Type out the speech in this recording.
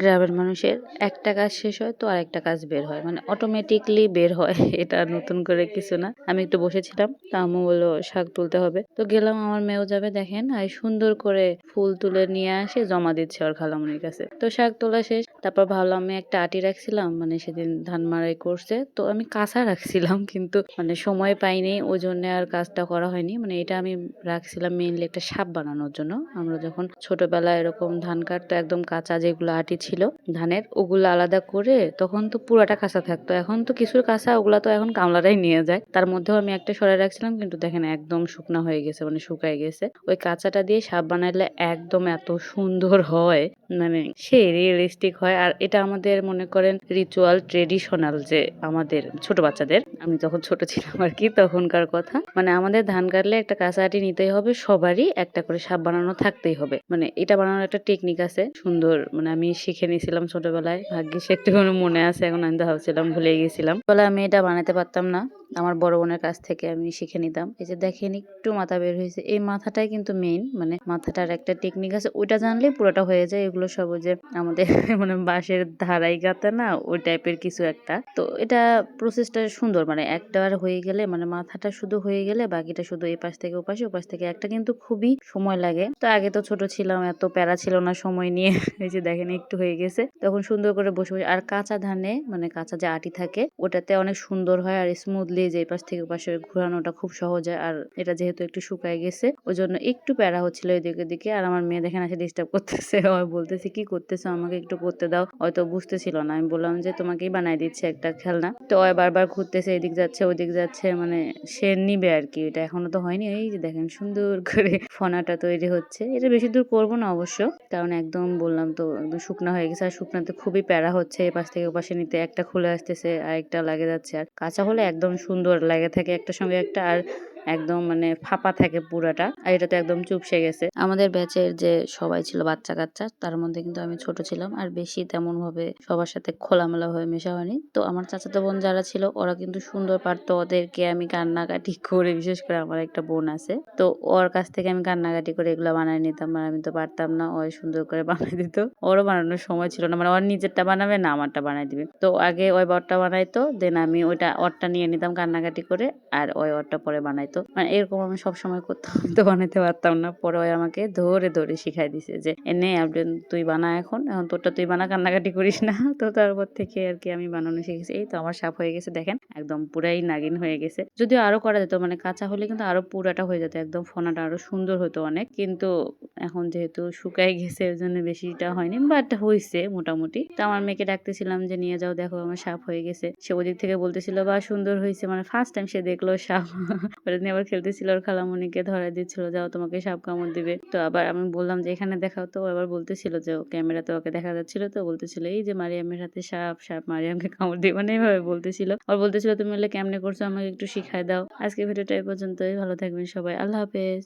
গ্রামের মানুষের একটা কাজ শেষ হয় তো আরেকটা কাজ বের হয়। মানে অটোমেটিকলি বের হয়। এটা নতুন করে কিছু না। আমি একটু বসেছিলাম, তা আম্মু বলল, শাক তুলতে হবে। তো গেলাম, আমার মেয়েও যাবে, দেখেন। আর সুন্দর করে ফুল তুলে নিয়ে আসে, জমা দিচ্ছে ওর খালামনির কাছে। তো শাক তোলা শেষ। তারপর ভাবলাম আমি একটা আটি রাখছিলাম মানে সেদিন ধান মারাই করছে, তো আমি কাঁচা রাখছিলাম কিন্তু মানে সময় পাইনি, ওই জন্য আর কাজটা করা হয়নি। মানে এটা আমি রাখছিলাম মেইনলি একটা সাপ বানানোর জন্য। আমরা যখন ছোটবেলায় এরকম ধান কাটতো, একদম কাঁচা যেগুলো আটি ছিল ধানের, ওগুলো আলাদা করে তখন তো পুরাটা কাঁচা থাকতো। এখন তো কিছুর কাঁচা, ওগুলা তো এখন কামলারাই নিয়ে যায়। তার মধ্যেও আমি একটা সরাই রাখছিলাম কিন্তু দেখেন একদম শুকনা হয়ে গেছে মানে শুকায় গেছে। ওই কাঁচাটা দিয়ে সাপ বানাইলে একদম এত সুন্দর হয় মানে সে রিয়েলিস্টিক হয়। আর এটা আমাদের মনে করেন রিচুয়াল ট্রেডিশনাল যে আমাদের ছোট বাচ্চাদের, আমি যখন ছোট ছিলাম আর কি তখনকার কথা মানে আমাদের ধান কাটলে একটা কাঁচা আটি নিতেই হবে, সবারই একটা করে সাপ বানানো থাকতেই হবে। মানে এটা বানানোর একটা টেকনিক আছে, সুন্দর মানে আমি শিখে নিয়েছিলাম ছোটবেলায়, ভাগ্যিস একটুখানি মনে আছে, এখন আমি ভাবছিলাম ভুলে গেছিলাম বলে আমি এটা বানাতে পারতাম না। আমার বড় বোনের কাছ থেকে আমি শিখে নিতাম। এই যে দেখেন একটু মাথা বের হয়েছে। এই মাথাটাই কিন্তু মেইন মানে মাথাটার একটা টেকনিক আছে। ওইটা জানলেই পুরোটা হয়ে যায়। এগুলো সব যে আমাদের মানে বাঁশের ধারাই গাতে না, ওই টাইপের কিছু একটা। তো এটা প্রসেসটা সুন্দর। মানে একটাবার হয়ে গেলে মানে মাথাটা শুধু হয়ে গেলে, বাকিটা শুধু এই পাশ থেকে ও পাশে, ও পাশ থেকে একটা কিন্তু খুবই সময় লাগে। তো আগে তো ছোট ছিলাম, এত প্যারা ছিল না সময় নিয়ে। এই যে দেখেন একটু হয়ে গেছে। তখন সুন্দর করে বসে বসে আর কাঁচা ধানে মানে কাঁচা যে আটি থাকে, ওটাতে অনেক সুন্দর হয় আর স্মুথলি যে এই পাশ থেকে পাশে ঘোরানোটা খুব সহজ হয়, আর এটা যেহেতু একটু শুকায় গেছে ওই জন্য একটু প্যারা হচ্ছিল এদিকে দিকে আর আমার মেয়ে দেখেন এসে ডিস্টার্ব করতেছে। ওই বলতেছে, কি করতেছো? আমাকে একটু করতে দাও। হয়তো বুঝতেছিল না। আমি বললাম যে, তোমাকেই বানাই দিচ্ছে একটা খেলনা। তো ওই বারবার ঘুরতেছে, এদিক যাচ্ছে, ওদিক যাচ্ছে মানে সে নিবে আর কি। এটা এখনও তো হয়নি। এই যে দেখেন সুন্দর করে ফনাটা তৈরি হচ্ছে। এটা বেশি দূর করব না অবশ্য, কারণ একদম বললাম তো, একদম শুকনা হয়ে গেছে, আর শুকনাতে খুবই প্যারা হচ্ছে। এ পাশ থেকে ও পাশে নিতে একটা খুলে আসতেছে আর একটা লাগে যাচ্ছে। আর কাঁচা হলে একদম সুন্দর লাগে থাকে একটা সঙ্গে একটা। আর একদম মানে ফাঁপা থাকে পুরাটা। আর এটা তো একদম চুপসে গেছে। আমাদের ব্যাচের যে সবাই ছিল বাচ্চা কাচ্চা, তার মধ্যে কিন্তু আমি ছোট ছিলাম আর বেশি তেমন ভাবে সবার সাথে খোলামেলা হয়ে মেশা হয়নি। তো আমার চাচাতো বোন যারা ছিল, ওরা কিন্তু সুন্দর পারতো ওদেরকে আমি কান্নাকাটি করে, বিশেষ করে আমার একটা বোন আছে। তো ওর কাছ থেকে আমি কান্নাকাটি করে এগুলো বানায় নিতাম, আর আমি তো পারতাম না ওই সুন্দর করে বানাই দিত। ওরও বানানোর সময় ছিল না মানে ওর নিজেরটা বানাবে না, আমারটা বানাই দিবে। তো আগে ওই বরটা বানাইতো, দেন আমি ওইটা ওরটা নিয়ে নিতাম কান্নাকাটি করে, আর ওই ওরটা পরে বানাইতো। মানে এরকম আমি সবসময় করতাম। তো বানাইতে পারতাম না। পরে আমাকে ধরে ধরে শিখাই দিছে যে এনে আপনি তুই বানা এখন। এখন তোরটা তুই বানা, কান্নাকাটি করিস না। তো তারপর থেকে আর কি আমি বানানো শিখেছি। এই তো আমার সাপ হয়ে গেছে, দেখেন। একদম পুরাই নাগিন হয়ে গেছে। যদিও আরও করা যেত মানে কাঁচা হলে কিন্তু আরও পুরাটা হয়ে যেত, একদম ফোনাটা আরও সুন্দর হতো অনেক। কিন্তু এখন যেহেতু শুকাই গেছে, ওই জন্য বেশিটা হয়নি বাট হয়েছে মোটামুটি। তো আমার মেয়েকে ডাকতেছিলাম যে, নিয়ে যাও, দেখো, আমার সাপ হয়ে গেছে। সে ওদিক থেকে বলতেছিল বা সুন্দর হয়েছে মানে ফার্স্ট টাইম সে দেখল সাপ নিয়ে আবার খেলতেছিল ওর খালামণিকে ধরা দিচ্ছিল, যাও, তোমাকে সাপ কামড় দিবে। তো আবার আমি বললাম যে, এখানে দেখাও। তো আবার বলতেছিল যে, ও ক্যামেরাতে ওকে দেখা যাচ্ছিল। তো বলতেছিল, এই যে মারিয়ামের হাতে সাপ সাপ মারিয়ামকে কামড় দিবে। মানে এইভাবে বলতেছিল। আর বলতেছিল, তুমি বললে কেমনে করছ? আমাকে একটু শিখায় দাও। আজকে ভিডিওটা এই পর্যন্তই। ভালো থাকবেন সবাই। আল্লাহ হাফেজ।